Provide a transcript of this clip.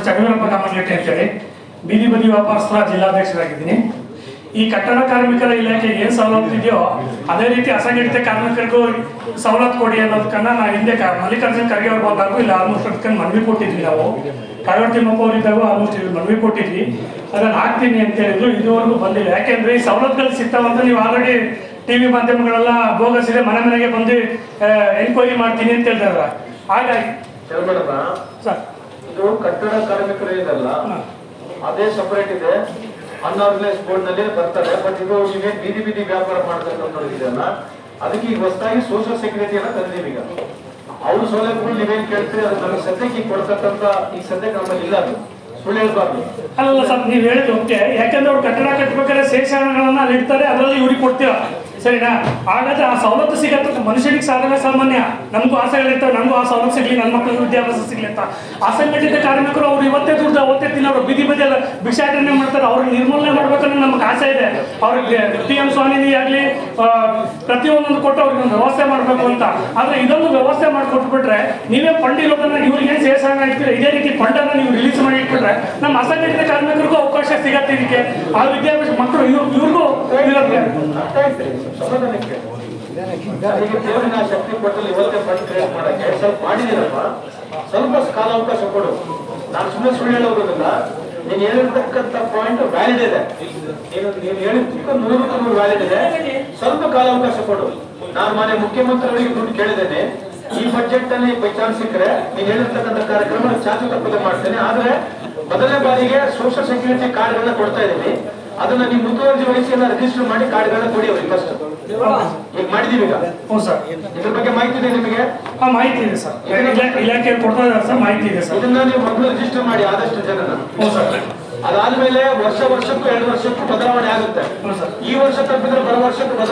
ಚನ್ನವೀರಪ್ಪ ಕಾಮಗೆಟ್ಟಿ ಅಂತೇಳಿ. ಬೀದಿ ಬದಿ ವ್ಯಾಪಾರಸ್ಥರ ಜಿಲ್ಲಾಧ್ಯಕ್ಷರಾಗಿದ್ದೀನಿ. ಈ ಕಟ್ಟಡ ಕಾರ್ಮಿಕರ ಇಲಾಖೆಗೆ ಏನು ಸವಲತ್ತು ಇದೆಯೋ ಅದೇ ರೀತಿ ಅಸಂಘಟಿತ ಕಾರ್ಮಿಕರಿಗೂ ಸವಲತ್ತು ಕೊಡಿ ಅನ್ನೋದಕ್ಕನ್ನ ನಾವು ಹಿಂದೆ ಮಲ್ಲಿಕಾರ್ಜುನ್ ಖರ್ಗೆ ಅವ್ರು ಬಂದಾಗೂ ಇಲ್ಲ ಆಲ್ಮೋಸ್ಟ್ ಅದಕ್ಕೆ ಮನವಿ ಕೊಟ್ಟಿದ್ವಿ ನಾವು. ಕಾಗೋಡು ತಿಮ್ಮಪ್ಪ ಅವರಿದ್ದಾಗ ಆಲ್ಮೋಸ್ಟ್ ಇಲ್ಲಿ ಮನವಿ ಕೊಟ್ಟಿದ್ವಿ. ಅದನ್ನ ಹಾಕ್ತೀನಿ ಅಂತ ಹೇಳಿದ್ರು ಇದುವರೆಗೂ ಬಂದಿಲ್ಲ. ಯಾಕೆಂದ್ರೆ ಈ ಸವಲತ್ತುಗಳು ಸಿಗ್ತಾವಂತ ನೀವು ಆಲ್ರೆಡಿ ಟಿವಿ ಮಾಧ್ಯಮಗಳೆಲ್ಲ ಬೋಗಸ್ ಇದೆ ಮನೆ ಮನೆಗೆ ಬಂದು ಎನ್ಕ್ವೈರಿ ಮಾಡ್ತೀನಿ ಅಂತ ಹೇಳಿದಾರ ಹಾಗಾಗಿ ಸರ್. ಇದು ಕಟ್ಟಡ ಕಾರ್ಮಿಕರು ಇದಲ್ಲ. ಅದೇ ಸಪರೇಟ್ ಇದೆ. ಅನ್ಆರ್ಗನೈಸ್ ಬೋರ್ಡ್ನಲ್ಲಿ ಬರ್ತಾರೆ ಬಟ್ ಇದು ನೀವೇ ಬೀದಿ ಬೀದಿ ವ್ಯಾಪಾರ ಮಾಡ್ತಕ್ಕಂಥವ್ರಿದೆಯಲ್ಲ ಅದಕ್ಕೆ ಈಗ ಹೊಸದಾಗಿ ಸೋಷಿಯಲ್ ಸೆಕ್ಯೂರಿಟಿಯನ್ನ ತಂದೀವಿ ಈಗ. ಅವ್ರ ಸೌಲಭ್ಯಗಳು ನೀವೇನ್ ಕೇಳ್ತೀರಿ? ಅದು ನಮಗೆ ಸದ್ಯಕ್ಕೆ ಈಗ ಕೊಡ್ತಕ್ಕಂಥ ಈಗ ಸದ್ಯಕ್ಕೆ ನಮ್ಮಲ್ಲಿ ಇಲ್ಲ ಅದು. ಸುಳ್ಳು ಹೇಳ್ಬಾರ್ದು. ಅಲ್ಲಲ್ಲ ಸರ್ ನೀವು ಹೇಳಿದ್ದು ಓಕೆ. ಯಾಕಂದ್ರೆ ಅವ್ರು ಕಟ್ಟಡ ಕಟ್ಟಬೇಕಾದ್ರೆ ಶೇಷಗಳನ್ನ ಅಲ್ಲಿ ಇಡ್ತಾರೆ ಅದರಲ್ಲಿ ಇವ್ರಿಗೆ ಕೊಡ್ತೀರಾ? ಸರಿನಾ? ಹಾಗಾದ್ರೆ ಆ ಸವಲತ್ತು ಸಿಗತ್ತೆ ಮನುಷ್ಯನಿಗೆ ಸಾಧನೆ ಸಾಮಾನ್ಯ. ನಮಗೂ ಆಸೆಗಳಿರ್ತವೆ ನಮಗೂ ಆ ಸವಲತ್ತು ಸಿಗ್ಲಿ ನನ್ನ ಮಕ್ಕಳಿಗೆ ವಿದ್ಯಾಭ್ಯಾಸ ಸಿಗ್ಲಿ ಅಂತ. ಅಸಂಘಟಿತ ಕಾರ್ಮಿಕರು ಅವ್ರು ಇವತ್ತೇ ದುಡ್ಡು ಅವತ್ತೇ ತಿನ್ನೋರು ಬೀದಿ ಬದಿಯಲ್ಲ ಭಿಕ್ಷಾಟನೆ ಮಾಡ್ತಾರೆ. ಅವ್ರಿಗೆ ನಿರ್ಮೂಲನೆ ಮಾಡ್ಬೇಕನ್ನ ನಮ್ಗೆ ಆಸೆ ಇದೆ. ಅವ್ರಿಗೆ ಪಿ ಎಂ ಸ್ವಾಮಿನಿ ಆಗಲಿ ಪ್ರತಿಯೊಂದೊಂದು ಕೊಟ್ಟು ಅವ್ರಿಗೆ ಒಂದು ವ್ಯವಸ್ಥೆ ಮಾಡಬೇಕು ಅಂತ. ಆದ್ರೆ ಇದೊಂದು ವ್ಯವಸ್ಥೆ ಮಾಡಿಕೊಟ್ಬಿಟ್ರೆ ನೀವೇ ಫಂಡ್ ಇರೋದನ್ನ ಇವ್ರಿಗೆ ಏನು ಇರ್ತೀರ ಇದೇ ರೀತಿ ಫಂಡನ್ನು ನೀವು ರಿಲೀಸ್ ಮಾಡಿ ಇಟ್ಬಿಟ್ರೆ, ನಮ್ಮ ಅಸಂಘಟಿತ ಕಾರ್ಮಿಕರಿಗೂ ಅವಕಾಶ ಸಿಗತ್ತೆ ಇದಕ್ಕೆ. ಆ ವಿದ್ಯಾಭ್ಯಾಸ ಮಕ್ಕಳು ಇವ್ರು ಶಕ್ತಿ ಕೊಟ್ಟಲ್ಲಿ ಇವತ್ತೇ ಫಂಡ್ ಕ್ರಿಯೇಟ್ ಮಾಡಕ್ಕೆ ಸ್ವಲ್ಪ ಸ್ವಲ್ಪ ಕಾಲಾವಕಾಶ ಕೊಡು ನಾನು ಸುಮ್ಮನೆ ಸುಳ್ಳು ಹೇಳೋದಿಲ್ಲ ನೀನ್ ಹೇಳಿರ್ತಕ್ಕಂಥ ಪಾಯಿಂಟ್ ವ್ಯಾಲಿಡ್ ಇದೆ ನೂರಕ್ಕೆ ನೂರು ವ್ಯಾಲಿಡ್ ಇದೆ ಸ್ವಲ್ಪ ಕಾಲಾವಕಾಶ ಕೊಡು ನಾನು ಮನೆ ಮುಖ್ಯಮಂತ್ರಿಗಳಿಗೆ ದುಡ್ಡು ಕೇಳಿದ್ದೇನೆ ಈ ಬಜೆಟ್ ಅಲ್ಲಿ ಬೈ ಚಾನ್ಸ್ ಸಿಕ್ಕರೆ ನೀನು ಹೇಳಿರ್ತಕ್ಕಂಥ ಕಾರ್ಯಕ್ರಮ ಚಾಚು ತಪ್ಪದೆ ಮಾಡ್ತೇನೆ ಆದ್ರೆ ಮೊದಲನೇ ಬಾರಿಗೆ ಸೋಷಿಯಲ್ ಸೆಕ್ಯೂರಿಟಿ ಕಾರ್ಡ್ ಗಳನ್ನ ಕೊಡ್ತಾ ಇದ್ದೀನಿ ಅದನ್ನ ನೀವು ಮುತುವರ್ಜಿ ವಹಿಸಿ ಎಲ್ಲ ರಿಜಿಸ್ಟರ್ ಮಾಡಿ ಕಾರ್ಡ್ಗಳನ್ನ ಕೊಡಿ ಅವ್ರಿಗೆ ಫಸ್ಟ್ ಈಗ ಮಾಡಿದೀವಿ ಈಗ. ಹ್ಞೂ ಸರ್. ಇದ್ರ ಬಗ್ಗೆ ಮಾಹಿತಿ ಇದೆ ನಿಮಗೆ? ಆ ಮಾಹಿತಿ ಇದೆ ಸರ್. ಇಲಾಖೆ ಕೊಡ್ತಾ ಇದ್ದಾರೆ ಸರ್ ಮಾಹಿತಿ ಇದೆ ಸರ್. ಇದನ್ನ ನೀವು ಮೊದಲು ರಿಜಿಸ್ಟರ್ ಮಾಡಿ ಆದಷ್ಟು ಜನನ. ಹ್ಞೂ ಸರ್. ಅದಾದ್ಮೇಲೆ ವರ್ಷ ವರ್ಷಕ್ಕೂ ಎರಡು ವರ್ಷಕ್ಕೂ ಬದಲಾವಣೆ ಆಗುತ್ತೆ. ಈ ವರ್ಷ ತಪ್ಪಿದ್ರೆ ಬರೋ ವರ್ಷಕ್ಕೂ ಬದಲಾವಣೆ